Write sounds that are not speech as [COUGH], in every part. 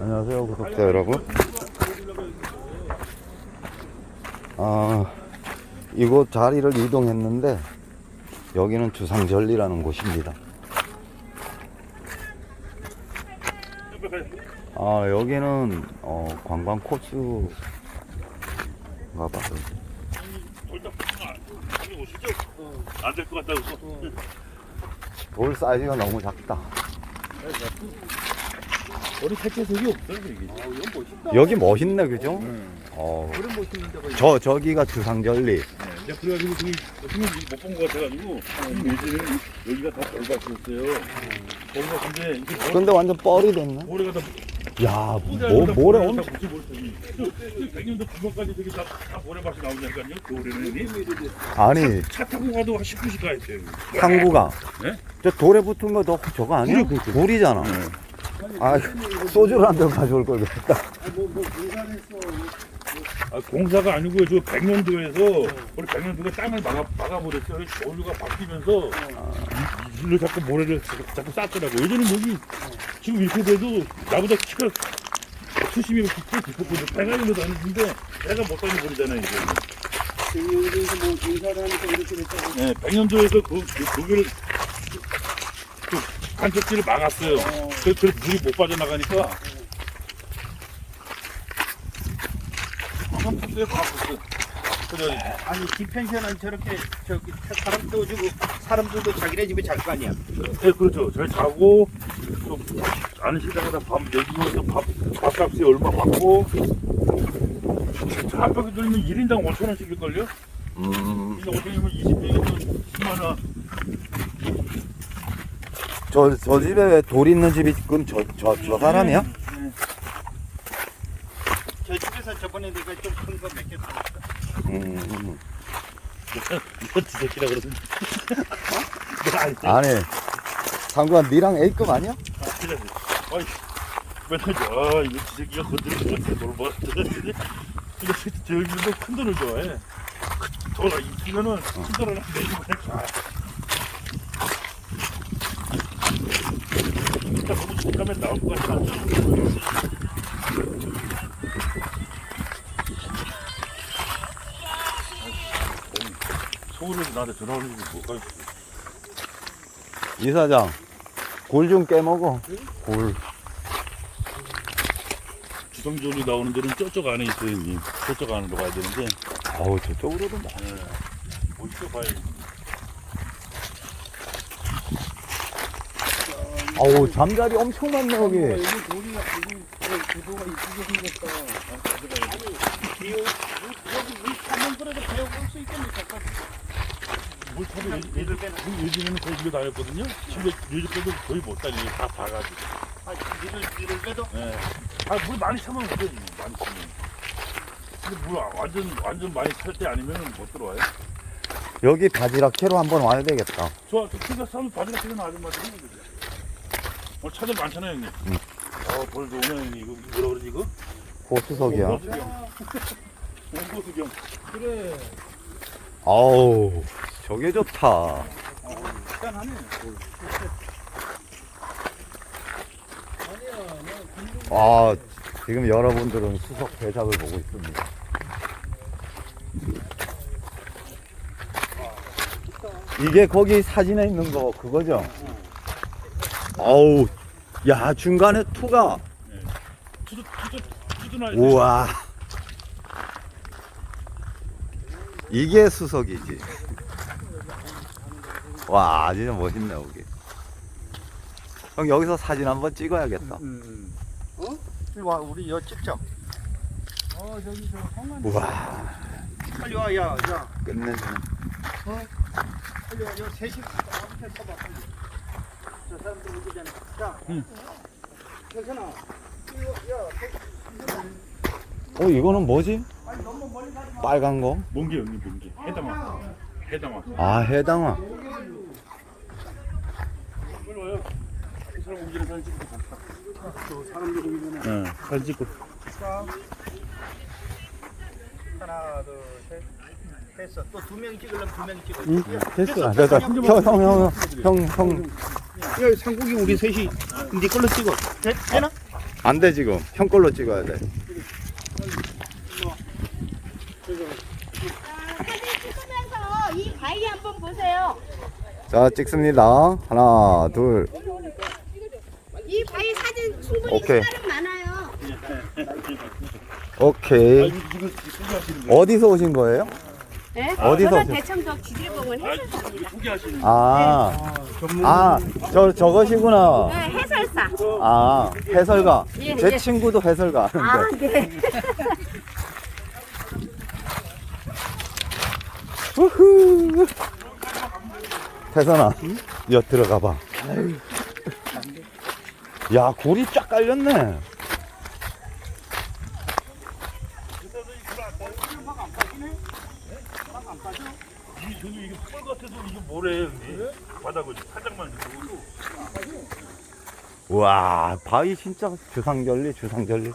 안녕하세요 구독자 여러분. 아 이곳 자리를 이동했는데 여기는 주상절리라는 곳입니다. 아 여기는 어, 관광 코스가 봐요. 안될 것 같다고. 돌 사이즈가 너무 작다 우리 색채색이 없어요, 이게. 여기 멋있네 그죠? 어, 그런 멋 있는 데가 저 저기가 주상절리 있네. 그래가지고 저기 못본 것 같아가지고 예전에 여기가 다 돌밭이었어요. 거기가 근데 이게 뭐 근데 완전 뻘이 됐네 모래가 다 야 뭐, 모래 엄청. 백년도 구멍까지 저기 다, 다 모래밭이 나오냐니까요. 겨울에는 아니 차 타고 가도 한 10분씩 가야 돼요. 상구가 네? 저 돌에 붙은 거 너 저거 아니야? 굴이잖아. 아 소주를 한 병 가져올 걸 그랬다. 아, 공사가 아니고요. 저 백년도에서 우리 백년도가 땅을 막아 막아버렸어요. 그래서 겨울류가 바뀌면서 이- 일로 자꾸 모래를 자꾸, 자꾸 쌌더라고. 예전에 여기 지금 이렇게 돼도 나보다 키가 수심이 깊고 깊었거든. 백년도 다니는데 내가 못 다녀버리잖아요. 이제. 여기서 뭐 인사를 하니까 이렇게 됐다고. 네, 백년도에서 그, 그 거기를 그 간척지를 막았어요. 그래서 그래서 물이 못 빠져나가니까. 한번 푸스에 다 푸스. 그래. 아니 디펜션은 저렇게 저기 사람 떠주고 사람들도 자기네 집에 잘 거 아니야. 네, 그렇죠. 저희 자고 또 아는 시장에다 밥 내주면서 밥 밥값이 얼마 받고 한벽에 들면 1인당 5천 원씩일걸요? 음, 1인당 5천 원이면 20명이면 10만 원. 저, 저 집에 왜 돌 있는 집이 그럼 저, 저, 저 사람이야? 네. 저 집에서 저번에 내가 좀 큰 거 몇개 받았어. 음, 이거 뒤새끼라 그러던데. 아니, 상구야, 니랑 A급 아니야? 아이, 맨날 아, 이거 지새끼가 건드리는 것 같아, 돌봐. 이거 저기도 큰 돈을 좋아해. 돌아, 있으면은 큰 돈을 내주고 해. 진짜 잠깐만 나올 것 같아. 서울에서 나한테 전화 오는 게 뭐가 있어. 이사장, 골 좀 깨먹어. 골. 주성전이 나오는 데는 저쪽 안에 있어요, 형님. 저쪽 안으로 가야 되는데. 어우, 저쪽으로도 많아. 어디서 봐야 어우, 잠자리 엄청 많네, 여기. 여기 고기가 여기 구도가 이쁘게 생겼다. 아니 여기 물 타면 그래도 배워볼 수 있겠니까. 물 타고 예전, 예전에는 거의 집에 다녔거든요. 집에 요즘 때도 거의 못 다녀요. 다 봐가지고. 아 니를 니를 빼도 예. 아, 물 많이 차면 못 되지. 많이 차면. 근데 물 완전, 완전 많이 찰 때 아니면 못 들어와요. 여기 바지락 캐로 한번 와야 되겠다. 저, 저 키가 싸면 바지락 키는 아줌마들이 그 죠? 어, 차들 많잖아요, 형님. 응. 어, 벌도 오네, 형님. 이거 뭐라 그러지, 이거? 호수석이야. 호수경. 호수경. 그래. 어우, 저게 좋다. 아, 지금 여러분들은 수석 대작을 보고 있습니다. 이게 거기 사진에 있는 거 그거죠? 어우, 야 중간에 투가 투두나. 우와. 이게 수석이지. 와, 진짜 멋있네 여기. 형 여기서 사진 한번 찍어야겠다. 음. 어? 이리 와 우리 여 찍자. 어 저기 저. 우와, 빨리 와 야, 야. 끝내주네. 빨리 와. 여 셋이 앞에 서봐. 빨리. 저 사람들 오기잖아. 자. 응. 괜찮아. 이리 와, 야. 어, 이거는 뭐지? 빨간 거? 몽개, 형님, 몽개. 해담아. 해담아. 아, 해당아. 이 사람 오기 전에 사진 찍고 갔다. 저 사람들 오기면은 응, 사진 찍고. 자. 하나, 둘, 셋. 됐어. 또 두 명 찍으려면 두 명 찍어. 응, 됐어. 됐어. 형, 형, 형, 형, 형. 야, 상국이 우리 셋이 네 걸로 찍어. 되, 되나? 안 돼 지금 형 걸로 찍어야 돼. 사진 찍으면서 이 바위 한번 보세요. 자 찍습니다. 하나 둘. 이 바위 사진 충분히 오케이. 시간은 많아요. 오케이. 이거 이거 오신 거예요? 네? 어디서 저는 오세요? 대청도 지질공원 해설사. 소개하시는 아, 아, 저 저것이구나. 네, 해설사. 아, 해설가. 예, 제 예. 친구도 해설가 아, 하는데. 네. [LAUGHS] 우후. 태선아, 여 들어가 봐. 야, 골이 쫙 깔렸네. 이 저기 이게 뻘 같아도 이게 뭐래 여기? 바닥을 살짝만 주고 와, 바위 진짜 주상절리, 주상절리.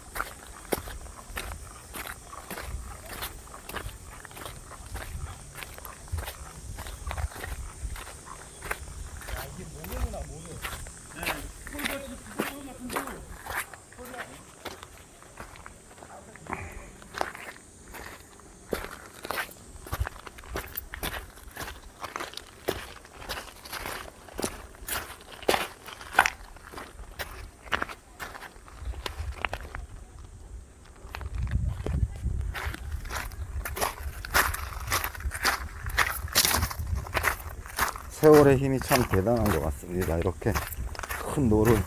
세월의 힘이 참 대단한 것 같습니다. 이렇게 큰 노를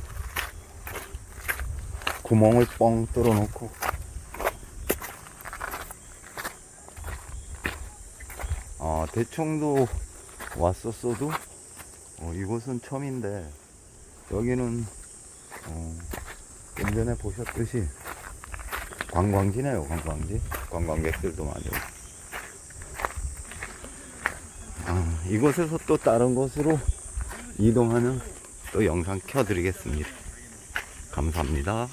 구멍을 뻥 뚫어 놓고 아, 대청도 왔었어도 어, 이곳은 처음인데 여기는 어, 좀 전에 보셨듯이 관광지네요, 관광지. 관광객들도 많이 오고. 아, 이곳에서 또 다른 곳으로 이동하는 또 영상 켜드리겠습니다. 감사합니다.